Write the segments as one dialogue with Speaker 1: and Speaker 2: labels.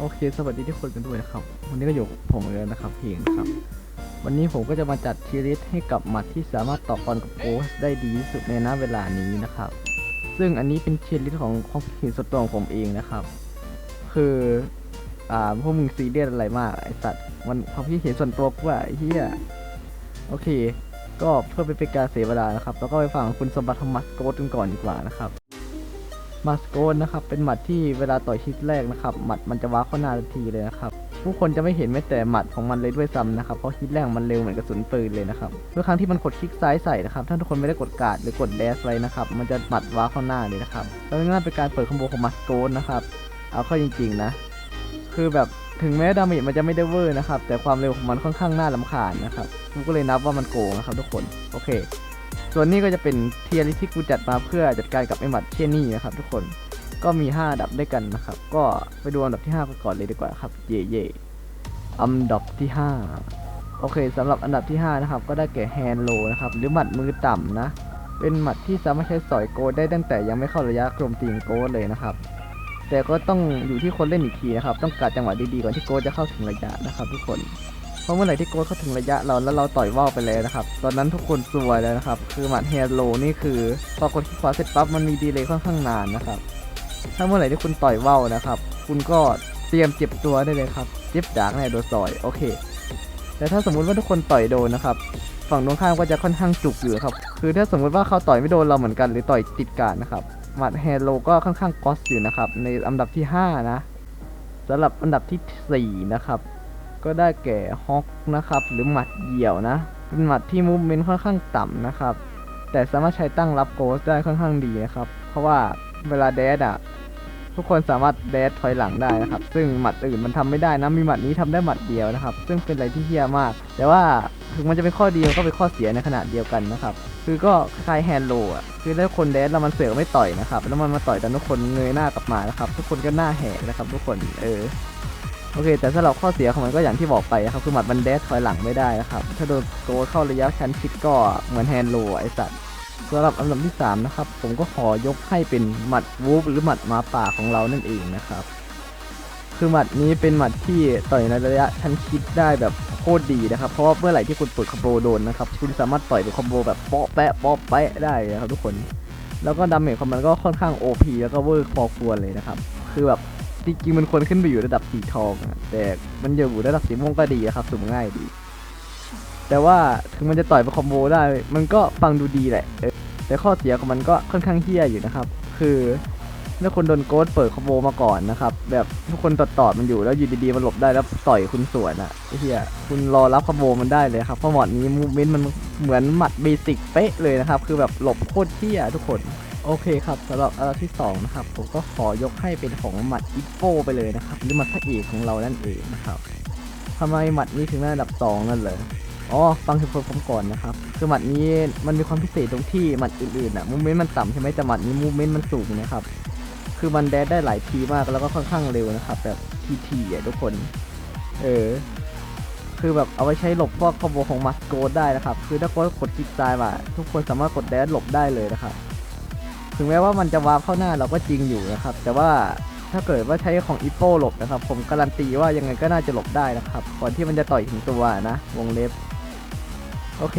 Speaker 1: โอเค สวัสดีทุกคนกันด้วยนะครับ วันนี้ก็อยู่ผมเลยนะครับเพลงครับ วันนี้ผมก็จะมาจัดทีลิสต์ให้กับหมัดที่สามารถต่อกรกับโกสได้ดีที่สุดในณเวลานี้นะครับ ซึ่งอันนี้เป็นทีลิสต์ของความคิดเห็นส่วนตัวของผมเองนะครับ คือ อ่าพวกมึงซีเรียสอะไรมากไอสัตว์มันความคิดเห็นส่วนตัวกูว่าไอ้เหี้ยโอเค ก็เพื่อไม่เป็นการเสียเวลานะครับ แล้วก็ไปฟังคุณสมบัติของมัสโกสกันก่อนดีกว่านะครับ มาสโกนนะครับ เป็นหมัดที่เวลาต่อยฮิตแรกนะครับ หมัดมันจะว้าเข้าหน้าทันทีเลยนะครับ ผู้คนจะไม่เห็นแม้แต่หมัดของมันเลยด้วยซ้ำนะครับ เพราะฮิตแรกมันเร็วเหมือนกระสุนปืนเลยนะครับทุกครั้งที่มันกดคลิกซ้ายใส่นะครับ ถ้าทุกคนไม่ได้กดการ์ดหรือกดแดสไว้นะครับ มันจะหมัดว้าเข้าหน้าเลยนะครับ แล้วนั่นเป็นการเปิดคอมโบของมาสโกนนะครับ เอาเข้าจริง ๆ นะ คือแบบถึงแม้ดาเมจมันจะไม่ได้เวอร์นะครับ แต่ความเร็วของมันค่อนข้างน่าลำคาญนะครับกูก็เลยนับว่ามันโกงนะครับทุกคน โอเค ส่วนนี้ก็จะเป็นเทียร์ที่กูจัดมาเพื่อจัดการกับไอหมัดเช่นนี้นะครับ ทุกคนก็มี 5 อันดับด้วยกันนะครับ ก็ไปดูอันดับที่5กันก่อนเลยดีกว่าครับ เย่เย่อันดับที่ 5 โอเคสำหรับอันดับที่ 5 นะครับ ก็ได้แก่แฮนโลนะครับ หรือหมัดมือต่ำนะ เป็นหมัดที่สามารถใช้สอยโกดได้ตั้งแต่ยังไม่เข้าระยะกลมตีนโกดเลยนะครับ แต่ก็ต้องอยู่ที่คนเล่นอีกทีนะครับ ต้องการจังหวะดีๆก่อนที่โกดจะเข้าถึงระยะนะครับ ทุกคน เพราะเมื่อไหร่ที่โกดเข้าถึงระยะเราแล้วเราต่อยว่าวไปเลยนะครับ ตอนนั้นทุกคนซวยแล้วนะครับ คือหมัดแฮโลนี่คือพอกดคลิกขวาเสร็จปั๊บมันมีดีเลย์ค่อนข้างนานนะครับ ถ้าเมื่อไหร่ที่คุณต่อยว่าวนะครับ คุณก็เตรียมเจ็บตัวได้เลยครับ เจ็บจากในโดนซอย โอเค แต่ถ้าสมมุติว่าทุกคนต่อยโดนนะครับ ฝั่งตรงข้ามก็จะค่อนข้างจุกอยู่ครับ คือถ้าสมมุติว่าเขาต่อยไม่โดนเราเหมือนกันหรือต่อยติดการนะครับหมัดแฮโลก็ค่อนข้างกอสอยู่นะครับ ในอันดับที่ 5 นะสำหรับอันดับที่ 4 นะครับ ก็ได้แก่ฮอกนะครับ หรือหมัดเหี่ยวนะ เป็นหมัดที่มูฟเมนต์ค่อนข้างต่ำนะครับ แต่สามารถใช้ตั้งรับโกสได้ค่อนข้างดีนะครับ เพราะว่าเวลาแดดอะทุกคนสามารถแดดถอยหลังได้นะครับ ซึ่งหมัดอื่นมันทำไม่ได้นะ มีหมัดนี้ทำได้หมัดเดียวนะครับ ซึ่งเป็นอะไรที่เฮี้ยมาก แต่ว่าถึงมันจะเป็นข้อดีมันก็เป็นข้อเสียในขณะเดียวกันนะครับ คือก็คล้ายแฮนด์โลอะ คือถ้าคนแดดแล้วมันเสือกไม่ต่อยนะครับ แล้วมันมาต่อยแต่ทุกคนเงยหน้ากลับมานะครับ ทุกคนก็หน้าแหกนะครับ ทุกคน เออ โอเค แต่สำหรับข้อเสียของมันก็อย่างที่บอกไปนะครับคือหมัดมันแดดถอยหลังไม่ได้นะครับ ถ้าโดนโกดเข้าระยะชั้นชิดก็เหมือนแฮนด์โลไอสัตว์สำหรับอันดับที่ 3 นะครับ ผมก็ขอยกให้เป็นหมัดวูฟหรือหมัดหมาป่าของเรานั่นเองนะครับ คือหมัดนี้เป็นหมัดที่ต่อยในระยะชั้นชิดได้แบบโคตรดีนะครับ เพราะว่าเมื่อไหร่ที่คุณเปิดคอมโบโดนนะครับ คุณสามารถต่อยเป็นคอมโบแบบเปาะแปะเปาะแปะได้นะครับทุกคน แล้วก็ดาเมจของมันก็ค่อนข้าง OP แล้วก็เวอร์พอควรเลยนะครับ คือแบบ จริงๆมันควรขึ้นไปอยู่ระดับสีทองอะแต่มันอยู่ระดับสีม่วงก็ดีนะครับสุ่มง่ายดี แต่ว่าถึงมันจะต่อยเป็นคอมโบได้ มันก็ฟังดูดีแหละเออแต่ข้อเสียของมันก็ค่อนข้างเฮี้ยอยู่นะครับ คือถ้าคนโดนโกดเปิดคอมโบมาก่อนนะครับ แบบทุกคนตอดตอดมันอยู่แล้วอยู่ดีๆมันหลบได้แล้วต่อยคุณสวนอะไอ้เฮียคุณรอรับคอมโบมันได้เลยครับเพราะหมอดนี้มูเมนต์มันเหมือนหมัดเบสิกเป๊ะเลยนะครับ คือแบบหลบโคตรเฮี้ยทุกคน โอเคครับสำหรับอันดับที่สองนะครับผมก็ขอยกให้เป็นของหมัดอิปโปไปเลยนะครับหรือหมัดพระเอกของเรานั่นเองนะครับทำไมหมัดนี้ถึงได้อันดับสองนั่นเลยอ๋อฟังเหตุผลผมก่อนนะครับคือหมัดนี้มันมีความพิเศษตรงที่หมัดอื่นๆอะมูเมนต์มันต่ำใช่ไหมแต่หมัดนี้มูเมนต์มันสูงนะครับคือมันแดดได้หลายทีมากแล้วก็ค่อนข้างเร็วนะครับ แบบทีทีอะทุกคน เออคือแบบเอาไว้ใช้หลบพวกคอมโบของมัสโกดได้นะครับ คือถ้าโกดกดคลิกซ้ายมาทุกคนสามารถกดแดดหลบได้เลยนะครับ ถึงแม้ว่ามันจะวาร์ปเข้าหน้าเราก็จริงอยู่นะครับ แต่ว่าถ้าเกิดว่าใช้ของอีโปหลบนะครับ ผมการันตีว่ายังไงก็น่าจะหลบได้นะครับ ก่อนที่มันจะต่อยถึงตัวนะ วงเล็บ โอเค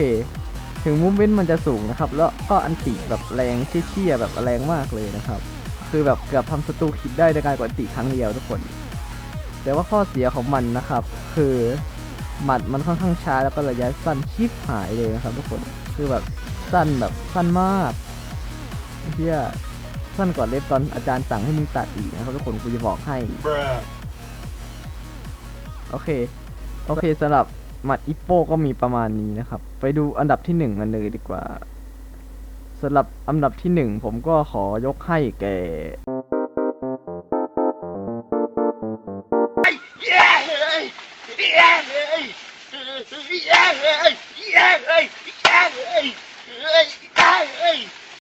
Speaker 1: ถึงมูฟเมนมันจะสูงนะครับ แล้วก็อันติแบบแรงเชี่ยๆแบบแรงมากเลยนะครับ คือแบบเกือบทำศัตรูคิดได้ในการกดอันติครั้งเดียวทุกคน แต่ว่าข้อเสียของมันนะครับ คือหมัดมันค่อนข้างช้าแล้วก็ระยะสั้นชิบหายเลยนะครับ ทุกคน คือแบบสั้นแบบสั้นมาก เฮียสั้นกว่าเล็บตอนอาจารย์สั่งให้มึงตัดอีกนะครับทุกคนกูจะบอกให้ โอเค โอเคสำหรับหมัดอิปโป้ก็มีประมาณนี้นะครับ ไปดูอันดับที่หนึ่งกันเลยดีกว่าสำหรับอันดับที่หนึ่งผมก็ขอยกให้แก่
Speaker 2: แย่เ